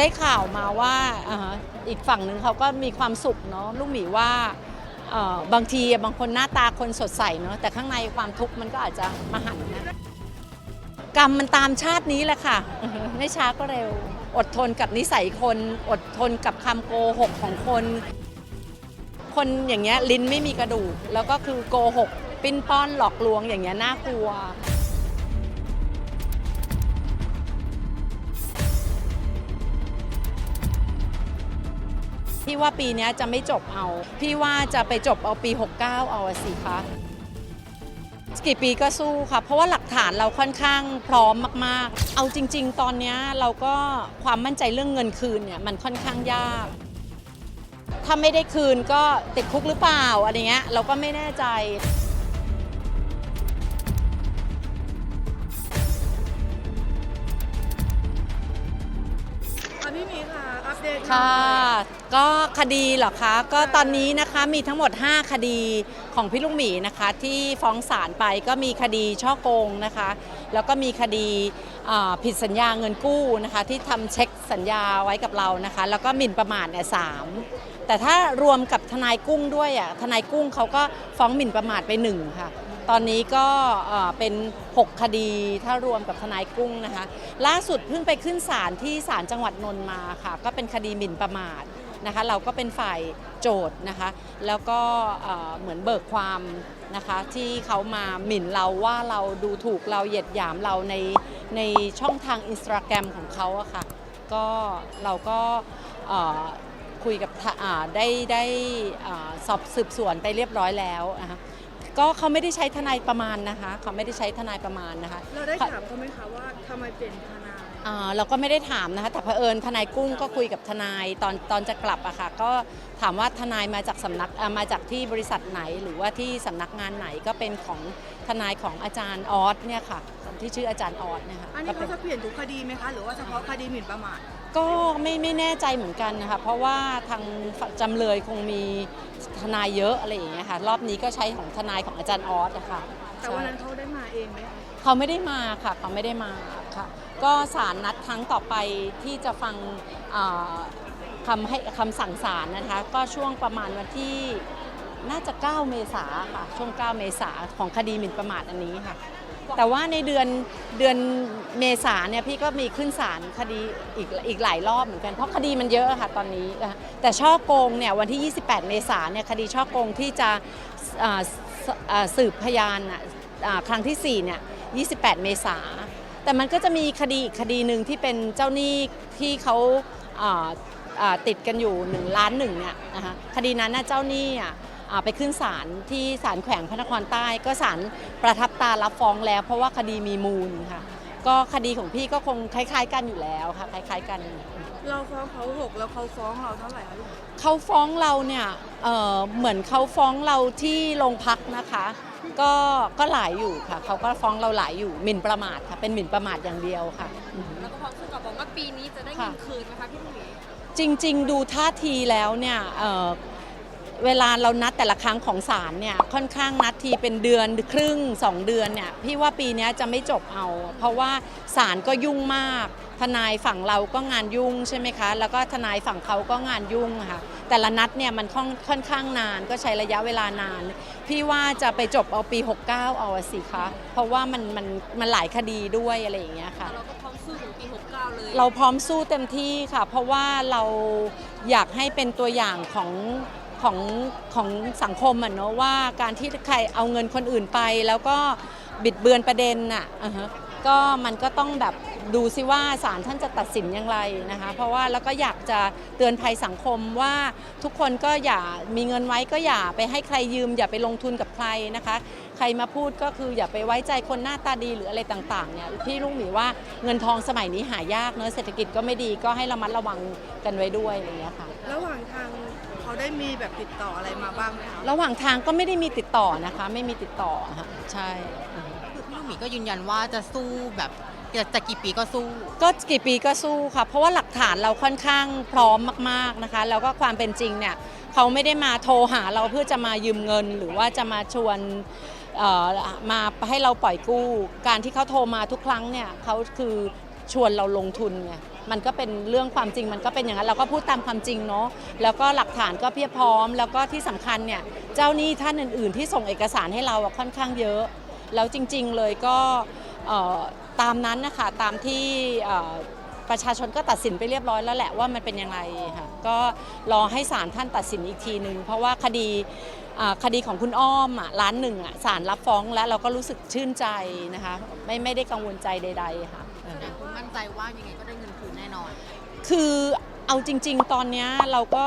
ได้ข่าวมาว่าอีกฝั่งหนึ่งเขาก็มีความสุขเนาะลูกหมีว่าเอ่อบางทีบางคนหน้าตาคนสดใสเนาะแต่ข้างในความทุกข์มันก็อาจจะมาหันนะกรรมมันตามชาตินี้แหละค่ะ ไม่ช้าก็เร็ว อดทนกับนิสัยคน อดทนกับคำโกหกของคน คนอย่างเงี้ยลิ้นไม่มีกระดูก แล้วก็คือโกหก ปิ้นป้อนหลอกลวงอย่างเงี้ยน่ากลัว พี่ว่าปีเนี้ยจะไม่จบเอา พี่ว่าจะไปจบเอาปี 69 เอาอะสิคะกี่ปีก็สู้ค่ะ เพราะว่าหลักฐานเราค่อนข้างพร้อมมากๆ เอาจริง ๆ ตอนเนี้ยเราก็ความมั่นใจเรื่องเงินคืนเนี่ยมันค่อนข้างยาก ถ้าไม่ได้คืนก็ติดคุกหรือเปล่าอะไรเงี้ยเราก็ไม่แน่ใจอะพี่หมีค่ะ อัปเดตหน่อยค่ะ ก็คดีเหรอคะ ก็ตอนนี้นะคะมีทั้งหมด 5 คดีของพี่ลุงหมีนะคะ ที่ฟ้องศาลไปก็มีคดีช่อโกงนะคะ แล้วก็มีคดีผิดสัญญาเงินกู้นะคะ ที่ทำเช็คสัญญาไว้กับเรานะคะ แล้วก็หมิ่นประมาทเนี่ยสามแต่ถ้ารวมกับทนายกุ้งด้วยอะทนายกุ้งเขาก็ฟ้องหมิ่นประมาทไปหนึ่งค่ะตอนนี้ก็เอ่อเป็น 6 คดีถ้ารวมกับทนายกุ้งนะคะ ล่าสุดเพิ่งไปขึ้นศาลที่ศาลจังหวัดนนท์มาค่ะ ก็เป็นคดีหมิ่นประมาท นะคะเราก็เป็นฝ่ายโจทย์นะคะแล้วก็เหมือนเบิกความนะคะที่เขามาหมิ่นเราว่าเราดูถูกเราเหยียดหยามเราในในช่องทางอินสตาแกรมของเขาอะค่ะก็เราก็คุยกับได้ได้สอบสืบสวนไปเรียบร้อยแล้วนะคะก็เขาไม่ได้ใช้ทนายประมาณนะคะเขาไม่ได้ใช้ทนายประมาณนะคะ เราได้ถามเขาไหมคะว่าทำไมเปลี่ยนทนาย อ่าเราก็ไม่ได้ถามนะคะแต่เผอิญทนายกุ้งก็คุยกับทนายตอนตอนจะกลับอะค่ะก็ถามว่าทนายมาจากสำนักอ่ามาจากที่บริษัทไหนหรือว่าที่สำนักงานไหนก็เป็นของทนายของอาจารย์ออสเนี่ยค่ะที่ชื่ออาจารย์ออสเนี่ยค่ะอันก็นี้เป็เขาน จะเปลี่ยนทุกคดีไหมคะ หรือว่าเฉพาะคดีหมิ่นประมาท ก็ไม่ไม่แน่ใจเหมือนกันนะคะเพราะว่าทางจำเลยคงมีทนายเยอะอะไรอย่างเงี้ยค่ะรอบนี้ก็ใช้ของทนายของอาจารย์ออสนะคะแต่วันนั้นเขาได้มาเองไหมคะ เขาไม่ได้มาค่ะเขาไม่ได้มา ค่ะก็ศาลนัดครั้งต่อไปที่จะฟังคำให้คำสั่งศาลนะคะ ก็ช่วงประมาณวันที่น่าจะ 9 เมษาค่ะ ช่วง 9 เมษาของคดีหมิ่นประมาทอันนี้ค่ะ แต่ว่าในเดือนเดือนเมษาเนี่ยพี่ก็มีขึ้นศาลคดีอีกอีกหลายรอบเหมือนกัน เพราะคดีมันเยอะค่ะตอนนี้ แต่ช่อโกงเนี่ยวันที่ 28 เมษาเนี่ยคดีช่อโกงที่จะสืบพยานครั้งที่4เนี่ย28 เมษา แต่มันก็จะมีคดีอีกคดีหนึ่งที่เป็นเจ้าหนี้ที่เขาอ่าอ่าติดกันอยู่1ล้านหนึ่งเนี่ยนะคะคดีนั้นน่ะเจ้าหนี้อะอ่าไปขึ้นศาลที่ศาลแขวงพระนครใต้ ก็ศาลประทับตารับฟ้องแล้ว เพราะว่าคดีมีมูลค่ะก็คดีของพี่ก็คงคล้าย ๆ กันอยู่แล้วค่ะคล้าย ๆ กัน เราฟ้องเขาหกแล้วเขาฟ้องเราเท่าไหร่คะลูกเขาฟ้องเราเนี่ยเอ่อเหมือนเขาฟ้องเราที่โรงพักนะคะ ก็ก็หลายอยู่ค่ะ เขาก็ฟ้องเราหลายอยู่หมิ่นประมาทค่ะ เป็นหมิ่นประมาทอย่างเดียวค่ะอือฮึแล้วก็พร้อมสู้กับบอกว่าปีนี้จะได้เงินคืนไหมคะพี่หมีจริง ๆ ดูท่าทีแล้วเนี่ยเอ่อเวลาเรานัดแต่ละครั้งของศาลเนี่ยค่อนข้างนัดทีเป็นเดือนครึ่ง 2 เดือนเนี่ยพี่ว่าปีเนี้ยจะไม่จบเอา เพราะว่าศาลก็ยุ่งมาก ทนายฝั่งเราก็งานยุ่งใช่ไหมคะ แล้วก็ทนายฝั่งเขาก็งานยุ่งอะค่ะแต่ละนัดเนี่ยมันค่อนค่อนข้างนานก็ใช้ระยะเวลานาน พี่ว่าจะไปจบเอาปี 69 เอาอะสิคะเพราะว่ามันมันมันหลายคดีด้วยอะไรอย่างเงี้ยค่ะแต่เราก็พร้อมสู้ถึงปี 69 เลย เราพร้อมสู้เต็มที่ค่ะ เพราะว่าเราอยากให้เป็นตัวอย่างของของของสังคมอะเนอะว่าการที่ใครเอาเงินคนอื่นไป แล้วก็บิดเบือนประเด็นน่ะอ่าฮะ ก็มันก็ต้องแบบดูซิว่าศาลท่านจะตัดสินอย่างไรนะคะ เพราะว่าแล้วก็อยากจะเตือนภัยสังคมว่าทุกคนก็อย่ามีเงินไว้ก็อย่าไปให้ใครยืม อย่าไปลงทุนกับใครนะคะ ใครมาพูดก็คืออย่าไปไว้ใจคนหน้าตาดีหรืออะไรต่างๆเนี่ยพี่ลุงหมีว่าเงินทองสมัยนี้หายากเนอะเศรษฐกิจก็ไม่ดีก็ให้ระมัดระวังกันไว้ด้วยอะไรอย่างเงี้ยค่ะ ระหว่างทางเขาได้มีแบบติดต่ออะไรมาบ้างไหมคะระหว่างทางก็ไม่ได้มีติดต่อนะคะ ไม่มีติดต่อค่ะใช่คือพี่ลูก หมีก็ยืนยันว่าจะสู้แบบจะกี่ปีก็สู้ ก็กี่ปีก็สู้ค่ะ เพราะว่าหลักฐานเราค่อนข้างพร้อมมากๆนะคะ แล้วก็ความเป็นจริงเนี่ยเขาไม่ได้มาโทรหาเราเพื่อจะมายืมเงิน หรือว่าจะมาชวนมาให้เราปล่อยกู้ การที่เขาโทรมาทุกครั้งเนี่ยเขาคือชวนเราลงทุนไงมันก็เป็นเรื่องความจริงมันก็เป็นอย่างนั้นเราก็พูดตามความจริงเนาะแล้วก็หลักฐานก็เพียบพร้อม แล้วก็ที่สำคัญเนี่ยเจ้าหนี้ท่านอื่น ๆ ที่ส่งเอกสารให้เราค่อนข้างเยอะ แล้วจริงๆเลยก็เอ่อตามนั้นนะคะตามที่เอ่อประชาชนก็ตัดสินไปเรียบร้อยแล้วแหละว่ามันเป็นยังไงค่ะก็รอให้ศาลท่านตัดสินอีกทีหนึ่งเพราะว่าคดีอ่าคดีของคุณอ้อมอะล้านหนึ่งอะศาลรับฟ้องแล้วเราก็รู้สึกชื่นใจนะคะไม่ไม่ได้กังวลใจใด ๆ ค่ะแสดงว่ามั่นใจว่ายังไงก็ได้เงินคืนแน่นอน คือเอาจริง ๆ ตอนเนี้ยเราก็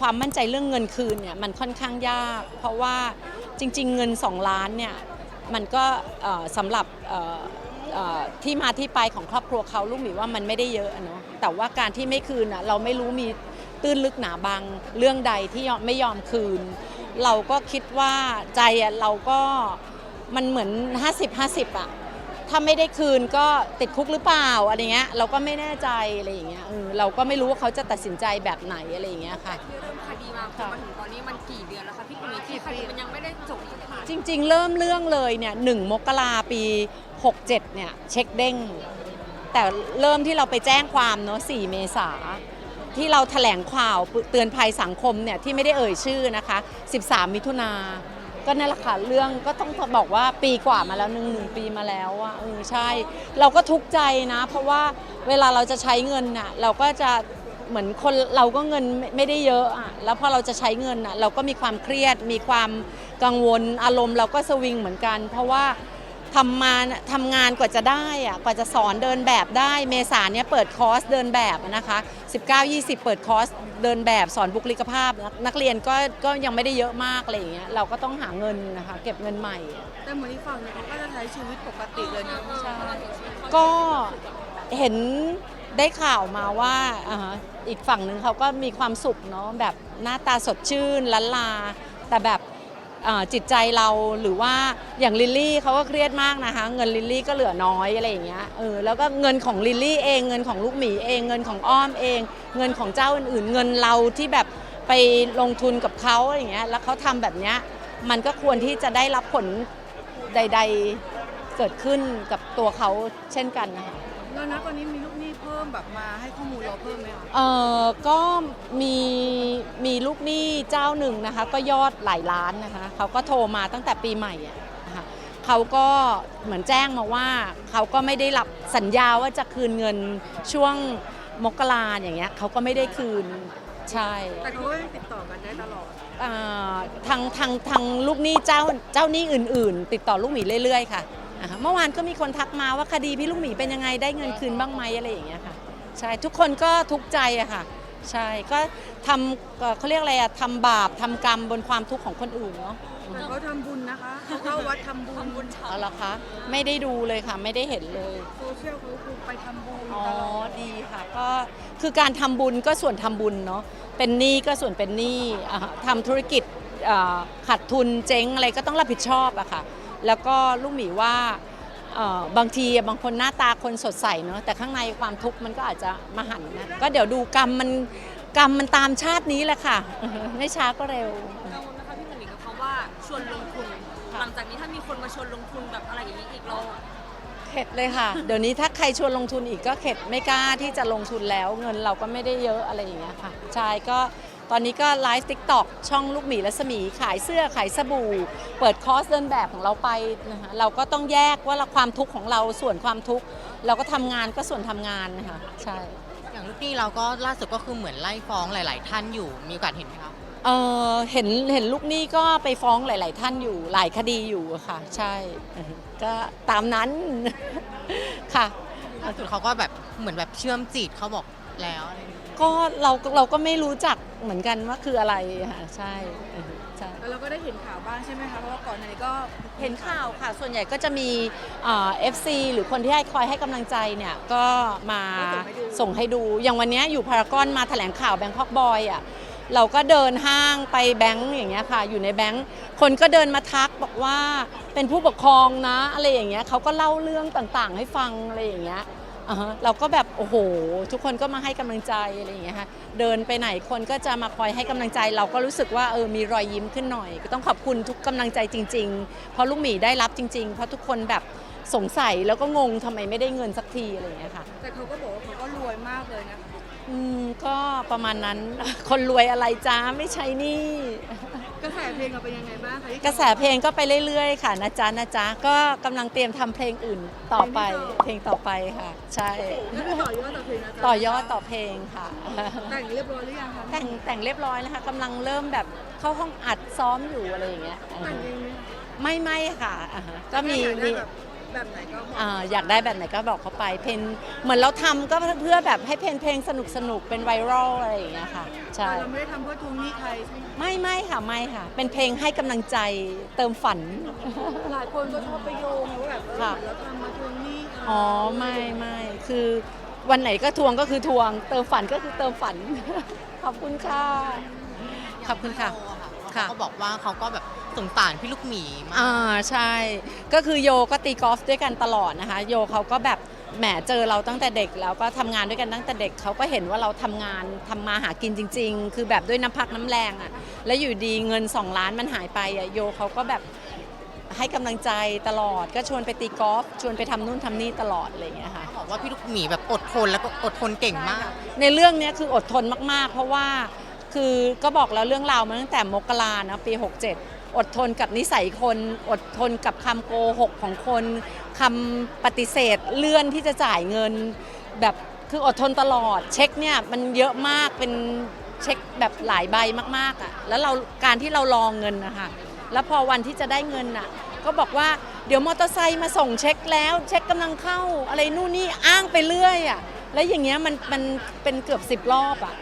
ความมั่นใจเรื่องเงินคืนเนี่ยมันค่อนข้างยาก เพราะว่าจริง ๆ เงิน 2 ล้านเนี่ย มันก็สำหรับที่มาที่ไปของครอบครัวเขาลูกหมีว่ามันไม่ได้เยอะเนาะแต่ว่าการที่ไม่คืนอะเราไม่รู้มีตื้นลึกหนาบางเรื่องใดที่ไม่ยอมคืน เราก็คิดว่าใจเราก็มันเหมือน 50 50อะ ถ้าไม่ได้คืนก็ติดคุกหรือเปล่าอะไรเงี้ยเราก็ไม่แน่ใจอะไรอย่างเงี้ยเออเราก็ไม่รู้ว่าเขาจะตัดสินใจแบบไหนอะไรอย่างเงี้ยค่ะ ที่เริ่มคดีมาจนมาถึงตอนนี้มันกี่เดือนแล้วคะพี่หมีที่คดีมันยังไม่ได้จบสักที จริงๆ เริ่มเรื่องเลยเนี่ยหนึ่งมกราปี 67 เนี่ย เช็คเด้ง แต่เริ่มที่เราไปแจ้งความเนาะ4เมษา ที่เราแถลงข่าวเตือนภัยสังคมเนี่ย ที่ไม่ได้เอ่ยชื่อนะคะ 13 มิถุนา ก็นั่นแหละค่ะเรื่องก็ต้องบอกว่าปีกว่ามาแล้วหนึ่งหนึ่งปีมาแล้วอะเออใช่ เราก็ทุกข์ใจนะ เพราะว่าเวลาเราจะใช้เงินน่ะเราก็จะเหมือนคนเราก็เงินไม่ไม่ได้เยอะอะแล้วพอเราจะใช้เงินน่ะเราก็มีความเครียดมีความกังวลอารมณ์เราก็สวิงเหมือนกัน เพราะว่า ทำมาทำงานกว่าจะได้อะกว่าจะสอนเดินแบบได้ เมษาเนี่ยเปิดคอร์สเดินแบบอะนะคะ 19-20 เปิดคอร์สเดินแบบสอนบุคลิกภาพ นักเรียนก็ก็ยังไม่ได้เยอะมากอะไรอย่างเงี้ยเราก็ต้องหาเงินนะคะเก็บเงินใหม่ แต่เหมือนที่ฟังเนี่ยเขาก็จะใช้ชีวิตปกติเลยนะใช่ก็เห็นได้ข่าวมาว่าอ่าฮะอีกฝั่งหนึ่งเขาก็มีความสุขเนาะแบบหน้าตาสดชื่นล้านลา แต่แบบอ่า จิตใจเราหรือว่าอย่างลิลลี่เขาก็เครียดมากนะคะ เงินลิลลี่ก็เหลือน้อยอะไรอย่างเงี้ยเออแล้วก็เงินของลิลลี่เองเงินของลูกหมีเอง เงินของอ้อมเอง เงินของเจ้าอื่นๆ เงินเราที่แบบไปลงทุนกับเขาอะไรอย่างเงี้ยแล้วเขาทำแบบเนี้ยมันก็ควรที่จะได้รับผลใด ๆเกิดขึ้นกับตัวเขาเช่นกันนะคะ แล้วนะตอนนี้มีลูกหนี้เพิ่มแบบมาให้ข้อมูลเราเพิ่มไหมคะเออก็มีมีลูกหนี้เจ้าหนึ่งนะคะ ก็ยอดหลายล้านนะคะเขาก็โทรมาตั้งแต่ปีใหม่อะนะคะเขาก็เหมือนแจ้งมาว่าเขาก็ไม่ได้รับสัญญาว่าจะคืนเงินช่วงมกราอย่างเงี้ยเขาก็ไม่ได้คืนใช่ แต่เขาก็ยังติดต่อกันได้ตลอด อ่าทางทางทางลูกหนี้เจ้าเจ้าหนี้อื่น ๆ ติดต่อลูกหมีเรื่อย ๆ ค่ะ อ่าฮะเมื่อวานก็มีคนทักมาว่าคดีพี่ลูกหมีเป็นยังไงได้เงินคืนบ้างไหมอะไรอย่างเงี้ยค่ะใช่ทุกคนก็ทุกข์ใจอะค่ะ ใช่ก็ทำเอ่อเขาเรียกอะไรอะทำบาปทำกรรมบนความทุกข์ของคนอื่นเนาะแต่เขาทำบุญนะคะเขาเข้าวัดทำบุญบนเอาละคะไม่ได้ดูเลยค่ะไม่ได้เห็นเลย โซเชียลเขาคือไปทำบุญอ๋อตลอดดีค่ะ ก็คือการทำบุญก็ส่วนทำบุญเนาะ เป็นหนี้ก็ส่วนเป็นหนี้อ่าฮะทำธุรกิจอ่าขาดทุนเจ๊งอะไรก็ต้องรับผิดชอบอะค่ะ แล้วก็ลูกหมีว่าเอ่อบางทีบางคนหน้าตาคนสดใสเนาะแต่ข้างในความทุกข์มันก็อาจจะมาหันนะก็เดี๋ยวดูกรรมมันกรรมมันตามชาตินี้แหละค่ะไม่ช้าก็เร็วกังวลนะคะพี่หมีกับคำว่าชวนลงทุนค่ะหลังจากนี้ถ้ามีคนมาชวนลงทุนแบบอะไรอย่างนี้อีกเราเข็ดเลยค่ะ เดี๋ยวนี้ถ้าใครชวนลงทุนอีกก็เข็ดไม่กล้าที่จะลงทุนแล้ว เงินเราก็ไม่ได้เยอะอะไรอย่างเงี้ยค่ะใช่ก็ ตอนนี้ก็ไลฟ์ติ๊กต็อกช่องลูกหมีและสมี ขายเสื้อขายสบู่ เปิดคอร์สเดินแบบของเราไปนะคะเราก็ต้องแยกว่าเราความทุกข์ของเราส่วนความทุกข์ เราก็ทำงานก็ส่วนทำงานนะคะใช่ อย่างลูกหนี้เราก็ล่าสุดก็คือเหมือนไล่ฟ้องหลาย ๆ ท่านอยู่มีโอกาสเห็นไหมคะเออเห็นเห็นลูกหนี้ก็ไปฟ้องหลาย ๆ ท่านอยู่หลายคดีอยู่อะค่ะ ใช่อือฮึก็ตามนั้น ค่ะ ล่าสุดเขาก็แบบเหมือนแบบเชื่อมจิตเขาบอกแล้วอะไรอย่างเงี้ยก็เราเราก็ไม่รู้จัก เหมือนกันว่าคืออะไรค่ะใช่อือฮึใช่ แล้วเราก็ได้เห็นข่าวบ้างใช่ไหมคะ เพราะว่าก่อนหน้านี้ก็เห็นข่าวค่ะ ส่วนใหญ่ก็จะมีเอฟซีหรือคนที่ให้คอยให้กำลังใจเนี่ยก็มาส่งให้ดู อย่างวันเนี้ยอยู่พารากอนมาแถลงข่าวแบงคอกบอยอะ เราก็เดินห้างไปแบงก์อย่างเงี้ยค่ะ อยู่ในแบงก์คนก็เดินมาทักบอกว่าเป็นผู้ปกครองนะ อะไรอย่างเงี้ยเขาก็เล่าเรื่องต่างๆ ให้ฟังอะไรอย่างเงี้ยอ่าฮะ เราก็แบบโอ้โห ทุกคนก็มาให้กำลังใจอะไรอย่างเงี้ยค่ะเดินไปไหนคนก็จะมาคอยให้กำลังใจ เราก็รู้สึกว่าเออมีรอยยิ้มขึ้นหน่อย ก็ต้องขอบคุณทุกกำลังใจจริงๆ เพราะลูกหมีได้รับจริง ๆ เพราะทุกคนแบบสงสัยแล้วก็งงทำไมไม่ได้เงินสักทีอะไรอย่างเงี้ยค่ะแต่เขาก็บอกว่าเขาก็รู้วยมากเลยนะคะอืมก็ประมาณนั้นคนรวยอะไรจ้าไม่ใช่หนี่ กระแสเพลงเราเป็นยังไงบ้างคะที่กระแสเพลงก็ไปเรื่อยๆ ค่ะนะจ๊ะนะจ๊ะก็กำลังเตรียมทำเพลงอื่นต่อไป เพลงต่อไปค่ะ ใช่ ก็คือต่อยอดต่อเพลงนะจ๊ะต่อยอดต่อเพลงค่ะ แต่งเรียบร้อยหรือยังคะแต่งแต่งเรียบร้อยแล้วค่ะกำลังเริ่มแบบเข้าห้องอัดซ้อมอยู่อะไรอย่างเงี้ยแต่งเองไหมไม่ไม่ค่ะอ่าฮะก็มีอยาได้มีแบบ แบบไหนก็บอกอ่าอยากได้แบบไหนก็บอกเขาไป เพลงเหมือนเราทำก็เพื่อแบบให้เพลงเพลงสนุกสนุกเป็นไวรัลอะไรอย่างเงี้ยค่ะใช่แต่เราไม่ได้ทำเพื่อทวงหนี้ใครใช่ไหมไม่ไม่ค่ะไม่ค่ะ เป็นเพลงให้กำลังใจเติมฝัน หลายคนก็ชอบไปโยงว่าแบบเออค่ะ เราทำมาทวงหนี้เขาอ๋อไม่ไม่คือวันไหนก็ทวงก็คือทวง เติมฝันก็คือเติมฝัน ขอบคุณค่ะ ขอบคุณค่ะค่ะเขาก็บอกว่าเขาก็แบบ สงสารพี่ลูกหมีมากอ่าใช่ ก็คือโยก็ตีกอล์ฟด้วยกันตลอดนะคะ โยเขาก็แบบแหมเจอเราตั้งแต่เด็กแล้วก็ทำงานด้วยกันตั้งแต่เด็กเขาก็เห็นว่าเราทำงานทำมาหากินจริง ๆ คือแบบด้วยน้ำพักน้ำแรงอะ่ะแล้วอยู่ดีเงิน 2 ล้านมันหายไปอะ่ะโยเขาก็แบบให้กำลังใจตลอด ก็ชวนไปตีกอล์ฟชวนไปทำนู่นทำนี่ตลอดอะไรอย่างเงี้ยค่ะเขาบอกว่าพี่ลูกหมีแบบอดทนแล้วก็อดทนเก่งมาก ในเรื่องเนี้ยคืออดทนมาก ๆ เพราะว่าคือก็บอกแล้วเรื่องราวมาตั้งแต่มกรานะปี 67 อดทนกับนิสัยคน อดทนกับคำโกหกของคนคำปฏิเสธเลื่อนที่จะจ่ายเงิน แบบคืออดทนตลอด เช็คเนี่ยมันเยอะมากเป็นเช็คแบบหลายใบมากๆอะ่ะแล้วเราการที่เรารองเงินนะคะแล้วพอวันที่จะได้เงินอะก็บอกว่าเดี๋ยวมอเตอร์ไซค์มาส่งเช็คแล้ว เช็คกำลังเข้าอะไรนู่นนี่อ้างไปเรื่อยอะแล้วอย่างเงี้ยมันมันเป็นเกือบสิบรอบอะ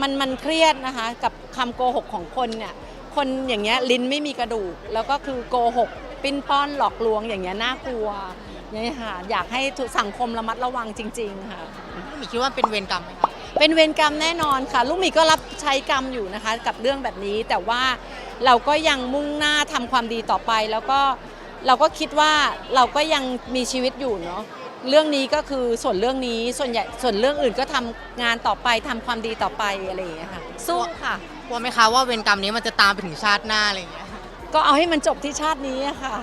มันมันเครียดนะคะกับคำโกหกของคนเนี่ย คนอย่างเงี้ยลิ้นไม่มีกระดูก แล้วก็คือโกหก ปิ้นป้อนหลอกลวงอย่างเงี้ยน่ากลัวเนี่ยค่ะอยากให้ทุกสังคมระมัดระวังจริง ๆ ค่ะพี่ลูกหมีคิดว่าเป็นเวรกรรมไหมคะเป็นเวรกรรมแน่นอนค่ะ ลูกหมีก็รับใช้กรรมอยู่นะคะ กับเรื่องแบบนี้แต่ว่าเราก็ยังมุ่งหน้าทำความดีต่อไป แล้วก็เราก็คิดว่าเราก็ยังมีชีวิตอยู่เนาะเรื่องนี้ก็คือส่วนเรื่องนี้ส่วนใหญ่ส่วนเรื่องอื่นก็ทำงานต่อไปทำความดีต่อไปอะไรอย่างเงี้ยค่ะ สู้ค่ะ กลัวไหมคะว่าเวรกรรมนี้มันจะตามไปถึงชาติหน้าอะไรอย่างเงี้ยก็เอาให้มันจบที่ชาตินี้อะค่ะ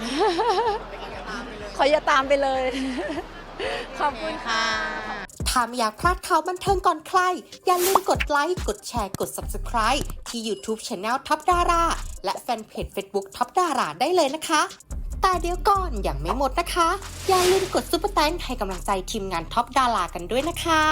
ขออย่าตามไปเลย ขอบคุณค่ะ ถ้าไม่อยากพลาดข่าวบันเทิงก่อนใคร อย่าลืมกดไลค์ กดแชร์ กด Subscribe ที่ YouTube Channel ท็อปดาราและแฟนเพจ Facebook ท็อปดาราได้เลยนะคะ แต่เดี๋ยวก่อนอย่างไม่หมดนะคะ อย่าลืมกดซุปเปอร์แตงให้กำลังใจทีมงานท็อปดารากันด้วยนะคะ